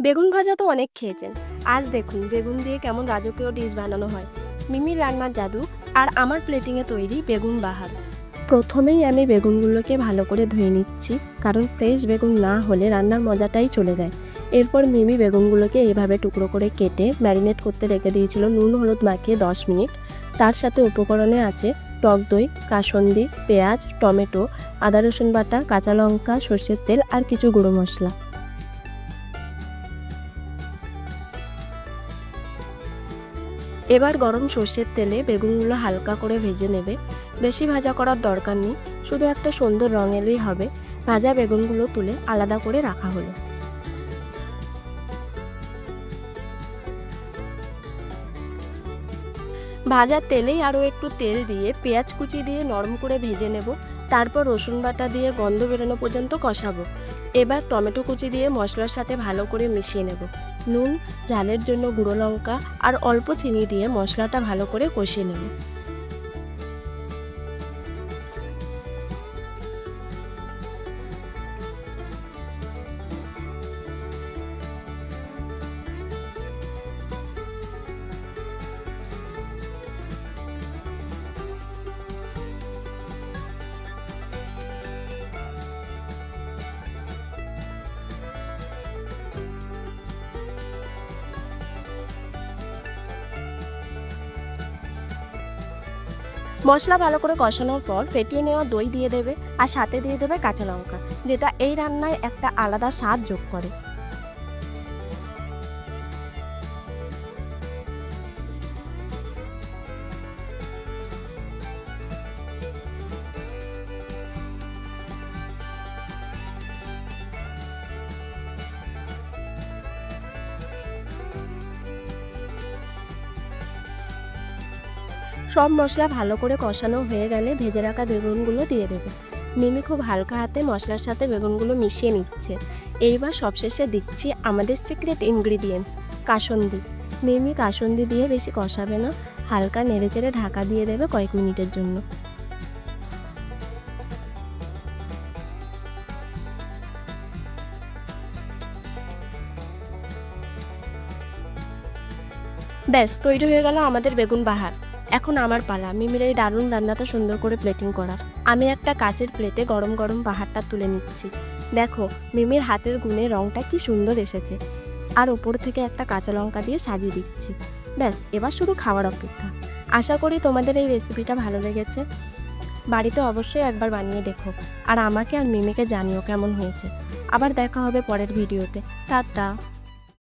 বেগুন ভাজা তো অনেক খেয়েছেন। আজ দেখুন বেগুন দিয়ে কেমন রাজকীয় ডিশ বানানো হয়। মিমির রান্নার জাদু আর আমার প্লেটিংয়ে তৈরি বেগুন বাহার। প্রথমেই আমি বেগুনগুলোকে ভালো করে ধুয়ে নিচ্ছি, কারণ ফ্রেশ বেগুন না হলে রান্নার মজাটাই চলে যায়। এরপর মিমি বেগুনগুলোকে এইভাবে টুকরো করে কেটে ম্যারিনেট করতে রেখে দিয়েছিল নুন, হলুদ মাখিয়ে দশ মিনিট। তার সাথে উপকরণে আছে টক দই, কাসন্দি, পেঁয়াজ, টমেটো, আদা রসুন বাটা, কাঁচা লঙ্কা, সর্ষের তেল আর কিছু গুঁড়ো মশলা। এবার গরম সর্ষের তেলে বেগুনগুলো হালকা করে ভেজে নেবে। বেশি ভাজা করার দরকার নেই, শুধু একটা সুন্দর রং এলেই হবে। ভাজা বেগুনগুলো তুলে আলাদা করে রাখা হলো। ভাজা তেলেই আরও একটু তেল দিয়ে পেঁয়াজ কুচি দিয়ে নরম করে ভেজে নেব। তারপর রসুন বাটা দিয়ে গন্ধ বেরোনো পর্যন্ত কষাবো। এবার টমেটো কুচি দিয়ে মশলার সাথে ভালো করে মিশিয়ে নেব। নুন, ঝালের জন্য গুঁড়ো লঙ্কা আর অল্প চিনি দিয়ে মশলাটা ভালো করে কষিয়ে নেব। মশলা ভালো করে কষানোর পর ফেটিয়ে নেওয়া দই দিয়ে দেবে আর সাথে দিয়ে দেবে কাঁচা লঙ্কা, যেটা এই রান্নায় একটা আলাদা স্বাদ যোগ করে। সব মশলা ভালো করে কষানো হয়ে গেলে ভেজে রাখা বেগুনগুলো দিয়ে দেবে। মিমি খুব হালকা হাতে মশলার সাথে বেগুনগুলো মিশিয়ে নিচ্ছে। এইবার সবশেষে দিচ্ছি আমাদের সিক্রেট ইনগ্রিডিয়েন্টস কাসন্দি। মিমি কাসন্দি দিয়ে বেশি কষাবে না, হালকা নেড়েচেড়ে ঢাকা দিয়ে দেবে কয়েক মিনিটের জন্য। ব্যাস, তৈরি হয়ে গেল আমাদের বেগুন বাহার। এখন আমার পালা। মিমির এই দারুণ রান্নাটা সুন্দর করে প্লেটিং করার আমি একটা কাচের প্লেটে গরম গরম বাহারটা তুলে নিচ্ছি। দেখো, মিমির হাতের গুণে রংটা কি সুন্দর এসেছে। আর ওপর থেকে একটা কাঁচা লঙ্কা দিয়ে সাজিয়ে দিচ্ছি। ব্যাস, এবার শুধু খাওয়ার অপেক্ষা। আশা করি তোমাদের এই রেসিপিটা ভালো লেগেছে। বাড়িতে অবশ্যই একবার বানিয়ে দেখো। আর আমাকে আর মিমিকে জানিও কেমন হয়েছে। আবার দেখা হবে পরের ভিডিওতে টাটা।